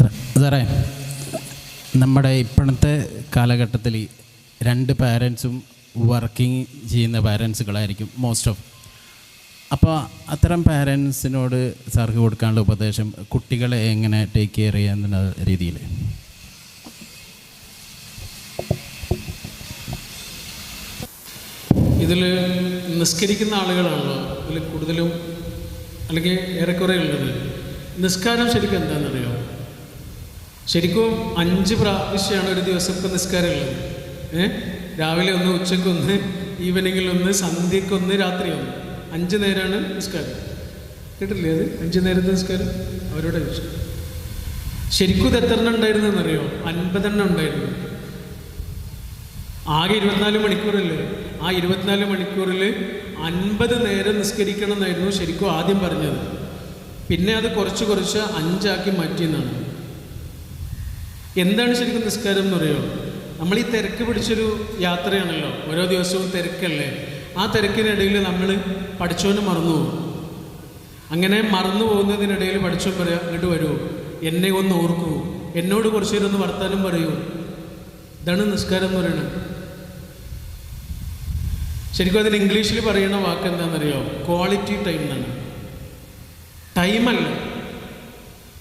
സാറേ നമ്മുടെ ഇപ്പോഴത്തെ കാലഘട്ടത്തിൽ രണ്ട് പാരൻസും വർക്കിംഗ് ചെയ്യുന്ന പാരൻസുകളായിരിക്കും മോസ്റ്റ് ഓഫ് അപ്പോൾ അത്തരം പാരൻസിനോട് സാർക്ക് കൊടുക്കാനുള്ള ഉപദേശം കുട്ടികളെ എങ്ങനെ ടേക്ക് കെയർ ചെയ്യാന്നുള്ള രീതിയിൽ? ഇതിൽ നിസ്കരിക്കുന്ന ആളുകളാണല്ലോ ഇതിൽ കൂടുതലും അല്ലെങ്കിൽ ഏറെക്കുറെ ഉള്ളത്. നിസ്കാരം ശരിക്കും എന്താണെന്നറിയോ? ശരിക്കും അഞ്ച് പ്രാവശ്യമാണ് ഒരു ദിവസം ഇപ്പം നിസ്കാരം ഉള്ളത് ഏ? രാവിലെ ഒന്ന് ഉച്ചക്കൊന്ന് ഈവനിങ്ങിൽ ഒന്ന് സന്ധ്യക്കൊന്ന് രാത്രി ഒന്ന്. അഞ്ച് നേരമാണ് നിസ്കാരം. കേട്ടില്ലേ അത്? അഞ്ച് നേരത്തെ നിസ്കാരം? അവരോട് ചോദിച്ചു. ശരിക്കും ഇത് എത്ര എണ്ണം ഉണ്ടായിരുന്നെന്നറിയോ? അൻപതെണ്ണം ഉണ്ടായിരുന്നു. ആകെ ഇരുപത്തിനാല് മണിക്കൂറല്ലേ? ആ ഇരുപത്തിനാല് മണിക്കൂറിൽ അൻപത് നേരം നിസ്കരിക്കണം എന്നായിരുന്നു ശരിക്കും ആദ്യം പറഞ്ഞത്. പിന്നെ അത് കുറച്ച് കുറച്ച് അഞ്ചാക്കി മാറ്റിയെന്നാണ്. എന്താണ് ശരിക്കും നിസ്കാരം എന്ന് പറയുമോ നമ്മൾ ഈ തിരക്ക് പിടിച്ചൊരു യാത്രയാണല്ലോ. ഓരോ ദിവസവും തിരക്കല്ലേ? ആ തിരക്കിനിടയിൽ നമ്മൾ പഠിച്ചോന് മറന്നു പോകും. അങ്ങനെ മറന്നു പോകുന്നതിനിടയിൽ പഠിച്ചവൻ പറയാം അങ്ങോട്ട് വരൂ. എന്നെ ഒന്ന് ഓർക്കൂ. എന്നോട് കുറച്ച് നേരം ഒന്ന് വർത്താനം പറയൂ. ഇതാണ് നിസ്കാരം എന്ന് പറയുന്നത്. ശരിക്കും അതിന് ഇംഗ്ലീഷിൽ പറയുന്ന വാക്ക് എന്താണെന്നറിയോ ക്വാളിറ്റി ടൈം എന്നാണ്. ടൈമല്ല.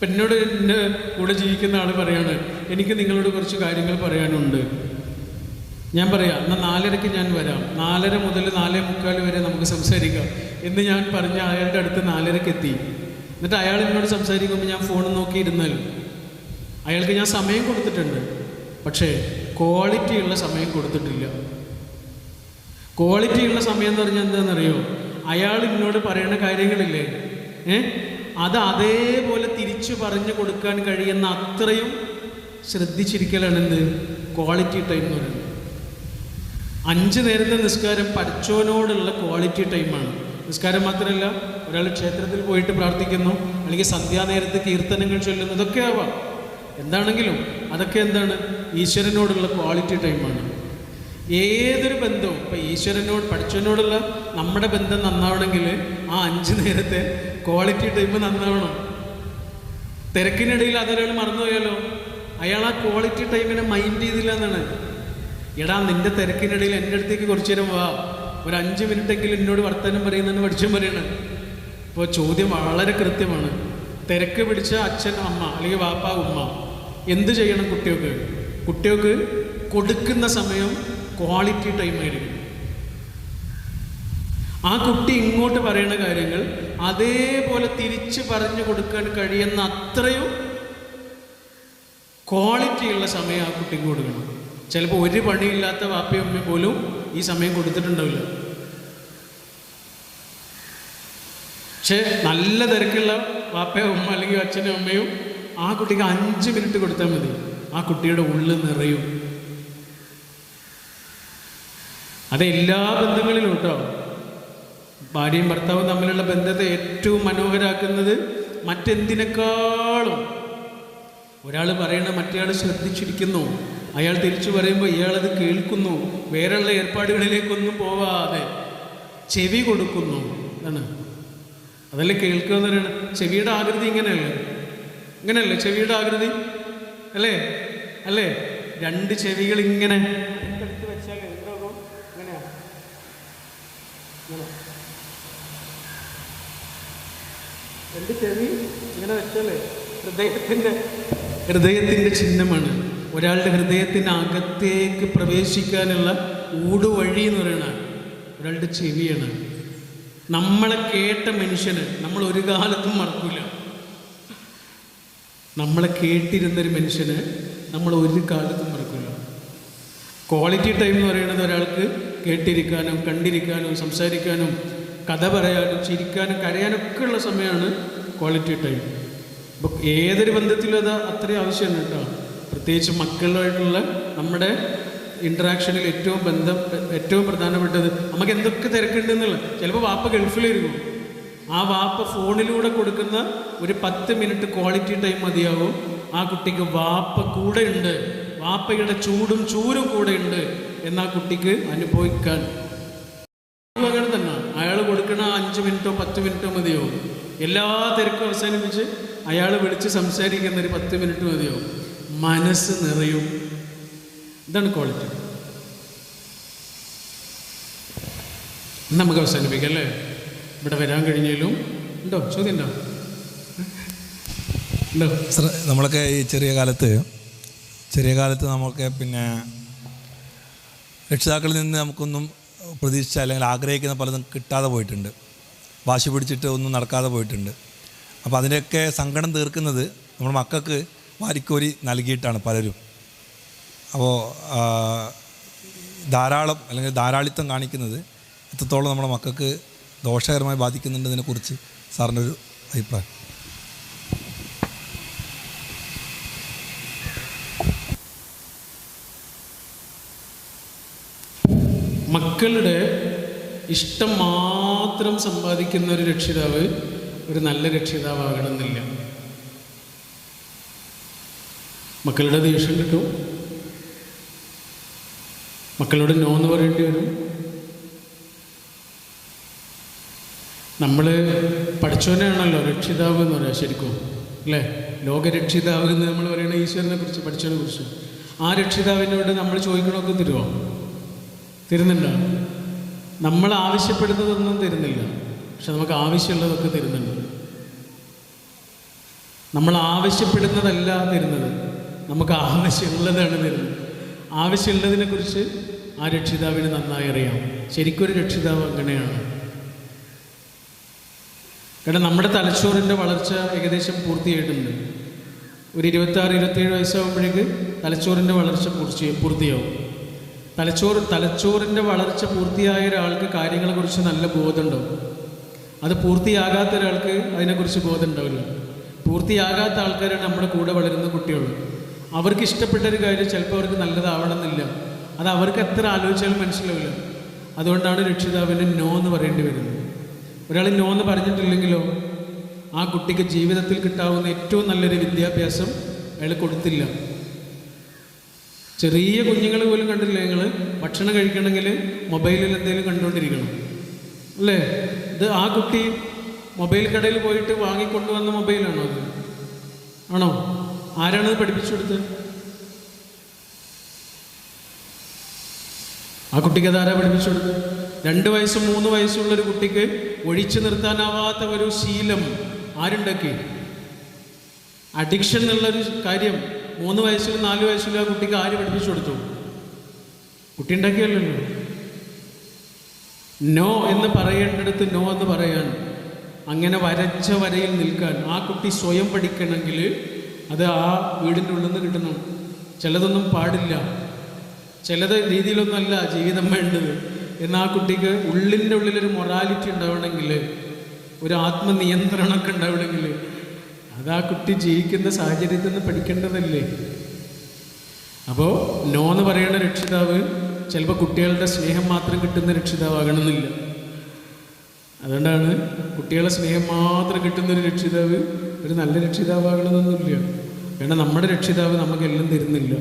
ഇപ്പം എന്നോട് എന്റെ കൂടെ ജീവിക്കുന്ന ആൾ പറയാണ് എനിക്ക് നിങ്ങളോട് കുറച്ച് കാര്യങ്ങൾ പറയാനുണ്ട്. ഞാൻ പറയാം എന്നാൽ നാലരയ്ക്ക് ഞാൻ വരാം. നാലര മുതൽ നാലേ മുക്കാൽ വരെ നമുക്ക് സംസാരിക്കാം. എന്ന് ഞാൻ പറഞ്ഞ അയാളുടെ അടുത്ത് നാലരയ്ക്ക് എത്തി. എന്നിട്ട് അയാൾ എന്നോട് സംസാരിക്കുമ്പോൾ ഞാൻ ഫോൺ നോക്കിയിരുന്നാൽ. അയാൾക്ക് ഞാൻ സമയം കൊടുത്തിട്ടുണ്ട്. പക്ഷേ ക്വാളിറ്റിയുള്ള സമയം കൊടുത്തിട്ടില്ല. ക്വാളിറ്റിയുള്ള സമയം എന്ന് പറഞ്ഞാൽ എന്താണെന്നറിയോ അയാൾ എന്നോട് പറയുന്ന കാര്യങ്ങളില്ലേ? ഏ? അത് അതേപോലെ തിരിച്ചു പറഞ്ഞു കൊടുക്കാൻ കഴിയുന്ന അത്രയും ശ്രദ്ധിച്ചിരിക്കലാണ് എന്ത്? ക്വാളിറ്റി ടൈം എന്ന് പറയുന്നത്. അഞ്ച് നേരത്തെ നിസ്കാരം പഠിച്ചോനോടുള്ള ക്വാളിറ്റി ടൈമാണ് നിസ്കാരം മാത്രമല്ല ഒരാൾ ക്ഷേത്രത്തിൽ പോയിട്ട് പ്രാർത്ഥിക്കുന്നു അല്ലെങ്കിൽ സന്ധ്യാനേരത്ത് കീർത്തനങ്ങൾ ചൊല്ലുന്നു ഇതൊക്കെ ആവാം. എന്താണെങ്കിലും അതൊക്കെ എന്താണ്? ഈശ്വരനോടുള്ള ക്വാളിറ്റി ടൈമാണ് ഏതൊരു ബന്ധവും ഇപ്പം ഈശ്വരനോട് പഠിച്ചവനോടുള്ള നമ്മുടെ ബന്ധം നന്നാവണമെങ്കിൽ ആ അഞ്ച് നേരത്തെ ക്വാളിറ്റി ടൈം നന്നാവണം. തിരക്കിനിടയിൽ അതൊരാൾ മറന്നുപോയാലോ അയാൾ ആ ക്വാളിറ്റി ടൈമിനെ മൈൻഡ് ചെയ്തില്ല എന്നാണ്. എടാ നിന്റെ തിരക്കിനിടയിൽ എന്റെ അടുത്തേക്ക് കുറച്ചു നേരം വാ. ഒരു അഞ്ച് മിനിറ്റ് എങ്കിലും എന്നോട് വർത്തമാനം പറയുന്നതെന്ന് പഠിച്ചും പറയണം അപ്പോൾ ചോദ്യം വളരെ കൃത്യമാണ്. തിരക്ക് പിടിച്ച അച്ഛൻ അമ്മ അല്ലെങ്കിൽ വാപ്പ ഉമ്മ എന്ത് ചെയ്യണം കുട്ടികൾക്ക്? കുട്ടികൾക്ക് കൊടുക്കുന്ന സമയം ക്വാളിറ്റി ടൈം ആയിരിക്കും. ആ കുട്ടി ഇങ്ങോട്ട് പറയുന്ന കാര്യങ്ങൾ അതേപോലെ തിരിച്ചു പറഞ്ഞു കൊടുക്കാൻ കഴിയുന്ന അത്രയും ക്വാളിറ്റിയുള്ള സമയം ആ കുട്ടിക്ക് കൊടുക്കണം ചിലപ്പോൾ ഒരു പണിയില്ലാത്ത വാപ്പയും അമ്മയും പോലും ഈ സമയം കൊടുത്തിട്ടുണ്ടാവില്ല. പക്ഷേ നല്ല തിരക്കുള്ള വാപ്പയോ ഉമ്മ അല്ലെങ്കിൽ അച്ഛനും അമ്മയും ആ കുട്ടിക്ക് അഞ്ച് മിനിറ്റ് കൊടുത്താൽ മതി. ആ കുട്ടിയുടെ ഉള്ളിൽ നിറയും. അത് എല്ലാ ബന്ധങ്ങളിലും കേട്ടോ ഭാര്യയും ഭർത്താവും തമ്മിലുള്ള ബന്ധത്തെ ഏറ്റവും മനോഹരാക്കുന്നത് മറ്റെന്തിനേക്കാളും. ഒരാൾ പറയണ മറ്റേയാൾ ശ്രദ്ധിച്ചിരിക്കുന്നു. അയാൾ തിരിച്ചു പറയുമ്പോൾ ഇയാളത് കേൾക്കുന്നു. വേറെയുള്ള ഏർപ്പാടുകളിലേക്കൊന്നും പോവാതെ ചെവി കൊടുക്കുന്നു എന്നാണ്. അതല്ലേ കേൾക്കുക എന്ന് പറയുന്നത്? ചെവിയുടെ ആകൃതി ഇങ്ങനെയല്ലേ? ഇങ്ങനെയല്ലേ ചെവിയുടെ ആകൃതി? അല്ലേ? അല്ലേ? രണ്ട് ചെവികൾ ഇങ്ങനെ രണ്ട് ചെവി ഇങ്ങനെ വെച്ചല്ലേ ഹൃദയത്തിന്റെ ഹൃദയത്തിന്റെ ചിഹ്നമാണ്. ഒരാളുടെ ഹൃദയത്തിനകത്തേക്ക് പ്രവേശിക്കാനുള്ള ഊടുവഴി എന്ന് പറയുന്നതാണ് ഒരാളുടെ ചെവിയാണ്. നമ്മളെ കേട്ട മനുഷ്യന് നമ്മൾ ഒരു കാലത്തും മറക്കില്ല നമ്മളെ കേട്ടിരുന്നൊരു മനുഷ്യന് നമ്മൾ ഒരു കാലത്തും മറക്കില്ല ക്വാളിറ്റി ടൈം എന്ന് പറയുന്നത് ഒരാൾക്ക് കേട്ടിരിക്കാനും കണ്ടിരിക്കാനും സംസാരിക്കാനും കഥ പറയാനും ചിരിക്കാനും കരയാനും ഒക്കെ ഉള്ള സമയമാണ് ക്വാളിറ്റി ടൈം അപ്പോൾ ഏതൊരു ബന്ധത്തിലും അത് അത്രയും ആവശ്യമാണ് കേട്ടോ. പ്രത്യേകിച്ച് മക്കളുമായിട്ടുള്ള നമ്മുടെ ഇൻട്രാക്ഷനിൽ ഏറ്റവും ബന്ധം ഏറ്റവും പ്രധാനപ്പെട്ടത് നമുക്ക് എന്തൊക്കെ തിരക്കുണ്ടെന്നുള്ള ചിലപ്പോൾ വാപ്പ ഗൾഫിലിരിക്കും. ആ വാപ്പ ഫോണിലൂടെ കൊടുക്കുന്ന ഒരു പത്ത് മിനിറ്റ് ക്വാളിറ്റി ടൈം മതിയാവും. ആ കുട്ടിക്ക് വാപ്പ കൂടെ ഉണ്ട് വാപ്പയുടെ ചൂടും ചൂരും കൂടെ ഉണ്ട് എന്നാ കുട്ടിക്ക് അനുഭവിക്കാൻ അങ്ങനെ തന്നെ അയാൾ കൊടുക്കുന്ന ആ അഞ്ച് മിനിറ്റോ പത്ത് മിനിറ്റോ മതിയോ എല്ലാ തിരക്കും അവസാനിപ്പിച്ച് അയാൾ വിളിച്ച് സംസാരിക്കുന്ന ഒരു പത്ത് മിനിറ്റ് മതിയോ മനസ്സ് നിറയും. ഇതാണ് ക്വാളിറ്റി നമുക്ക് അവസാനിപ്പിക്കാം അല്ലേ? ഇവിടെ വരാൻ കഴിഞ്ഞാലും ഉണ്ടോ? ചോദ്യം ഉണ്ടോ? ഉണ്ടോ? നമ്മളൊക്കെ ഈ ചെറിയ കാലത്ത് ചെറിയ കാലത്ത് നമുക്ക് പിന്നെ രക്ഷിതാക്കളിൽ നിന്ന് നമുക്കൊന്നും പ്രതീക്ഷിച്ച അല്ലെങ്കിൽ ആഗ്രഹിക്കുന്ന പലതും കിട്ടാതെ പോയിട്ടുണ്ട്. വാശി പിടിച്ചിട്ട് ഒന്നും നടക്കാതെ പോയിട്ടുണ്ട്. അപ്പോൾ അതിന്റെയൊക്കെ സങ്കടം തീർക്കുന്നത് നമ്മുടെ മക്കൾക്ക് വാരിക്കോരി നൽകിയിട്ടാണ് പലരും. അപ്പോൾ ധാരാളം അല്ലെങ്കിൽ ധാരാളിത്തം കാണിക്കുന്നത് എത്രത്തോളം നമ്മുടെ മക്കൾക്ക് ദോഷകരമായി ബാധിക്കുന്നുണ്ടെന്നതിനെക്കുറിച്ച് സാറിന്റെ ഒരു അഭിപ്രായം. മക്കളുടെ ഇഷ്ടം മാത്രം സമ്പാദിക്കുന്ന ഒരു രക്ഷിതാവ് ഒരു നല്ല രക്ഷിതാവാകണമെന്നില്ല. മക്കളുടെ ദേഷ്യം കിട്ടും. മക്കളോട് നോ എന്ന് പറയേണ്ടി വരും. നമ്മൾ പഠിച്ചവനാണല്ലോ രക്ഷിതാവ് എന്ന് പറയാം ശരിക്കും. അല്ലേ? ലോകരക്ഷിതാവ് എന്ന് നമ്മൾ പറയുന്ന ഈശ്വരനെ കുറിച്ച് പഠിച്ചവനെ കുറിച്ച്. ആ രക്ഷിതാവിനോട് നമ്മൾ ചോദിക്കണമൊക്കെ തരുമോ തരുന്നുണ്ടോ? നമ്മൾ ആവശ്യപ്പെടുന്നതൊന്നും തരുന്നില്ല. പക്ഷെ നമുക്ക് ആവശ്യമുള്ളതൊക്കെ തരുന്നുണ്ട്. നമ്മൾ ആവശ്യപ്പെടുന്നതല്ല തരുന്നത്. നമുക്ക് ആവശ്യമുള്ളതാണ് തരുന്നത്. ആവശ്യമുള്ളതിനെക്കുറിച്ച് ആ രക്ഷിതാവിന് നന്നായി അറിയാം. ശരിക്കൊരു രക്ഷിതാവ് അങ്ങനെയാണ്. കാരണം നമ്മുടെ തലച്ചോറിന്റെ വളർച്ച ഏകദേശം പൂർത്തിയായിട്ടുണ്ട്. ഒരു ഇരുപത്താറ് ഇരുപത്തേഴ് വയസ്സാകുമ്പോഴേക്ക് തലച്ചോറിന്റെ വളർച്ച പൂർത്തി പൂർത്തിയാവും. തലച്ചോറ് തലച്ചോറിന്റെ വളർച്ച പൂർത്തിയായ ഒരാൾക്ക് കാര്യങ്ങളെക്കുറിച്ച് നല്ല ബോധമുണ്ടാവും. അത് പൂർത്തിയാകാത്ത ഒരാൾക്ക് അതിനെക്കുറിച്ച് ബോധം ഉണ്ടാവില്ല പൂർത്തിയാകാത്ത ആൾക്കാരാണ് നമ്മുടെ കൂടെ വളരുന്ന കുട്ടികൾ അവർക്ക് ഇഷ്ടപ്പെട്ട ഒരു കാര്യം ചിലപ്പോൾ അവർക്ക് നല്ലതാവണമെന്നില്ല. അത് അവർക്ക് എത്ര ആലോചിച്ചാലും മനസ്സിലാവില്ല. അതുകൊണ്ടാണ് രക്ഷിതാവിന് നോ എന്ന് പറയേണ്ടി വരുന്നത്. ഒരാൾ നോ എന്ന് പറഞ്ഞിട്ടില്ലെങ്കിലോ ആ കുട്ടിക്ക് ജീവിതത്തിൽ കിട്ടാവുന്ന ഏറ്റവും നല്ലൊരു വിദ്യാഭ്യാസം അയാൾ കൊടുത്തില്ല. ചെറിയ കുഞ്ഞുങ്ങൾ പോലും കണ്ടില്ലേ നിങ്ങൾ ഭക്ഷണം കഴിക്കണമെങ്കിൽ മൊബൈലിൽ എന്തെങ്കിലും കണ്ടുകൊണ്ടിരിക്കണം. അല്ലേ? ഇത് ആ കുട്ടി മൊബൈൽ കടയിൽ പോയിട്ട് വാങ്ങിക്കൊണ്ടുവന്ന മൊബൈലാണോ അത്? ആണോ? ആരാണത് പഠിപ്പിച്ചു കൊടുത്തത്? ആ കുട്ടിക്ക് അതാരാ പഠിപ്പിച്ചു കൊടുത്തത്? രണ്ട് വയസ്സും മൂന്ന് വയസ്സുള്ള ഒരു കുട്ടിക്ക് ഒഴിച്ചു നിർത്താനാവാത്ത ഒരു ശീലം ആരുണ്ടാക്കി? അഡിക്ഷൻ എന്നുള്ളൊരു കാര്യം മൂന്ന് വയസ്സിലും നാല് വയസ്സിലും ആ കുട്ടിക്ക് ആര് പഠിപ്പിച്ചു കൊടുത്തു? കുട്ടി ഉണ്ടാക്കിയല്ലോ നോ എന്ന് പറയേണ്ടടുത്ത് നോ എന്ന് പറയാൻ അങ്ങനെ വരച്ച വരയിൽ നിൽക്കാൻ ആ കുട്ടി സ്വയം പഠിക്കണമെങ്കിൽ അത് ആ വീടിന്റെ ഉള്ളിൽ നിന്ന് കിട്ടണം. ചിലതൊന്നും പാടില്ല. ചിലത് രീതിയിലൊന്നുമല്ല ജീവിതം വേണ്ടത്. എന്നാൽ ആ കുട്ടിക്ക് ഉള്ളിന്റെ ഉള്ളിലൊരു മൊറാലിറ്റി ഉണ്ടാവണമെങ്കിൽ ഒരു ആത്മനിയന്ത്രണമൊക്കെ ഉണ്ടാവണമെങ്കിൽ അത് ആ കുട്ടി ജീവിക്കുന്ന സാഹചര്യത്തിൽ നിന്ന് പഠിക്കേണ്ടതല്ലേ? അപ്പോൾ നോ എന്ന് പറയുന്ന രക്ഷിതാവ് ചിലപ്പോൾ കുട്ടികളുടെ സ്നേഹം മാത്രം കിട്ടുന്ന രക്ഷിതാവാകണമെന്നില്ല. അതുകൊണ്ടാണ് കുട്ടികളെ സ്നേഹം മാത്രം കിട്ടുന്ന ഒരു രക്ഷിതാവ് ഒരു നല്ല രക്ഷിതാവാകണമെന്നൊന്നുമില്ല. കാരണം നമ്മുടെ രക്ഷിതാവ് നമുക്കെല്ലാം തരുന്നില്ല.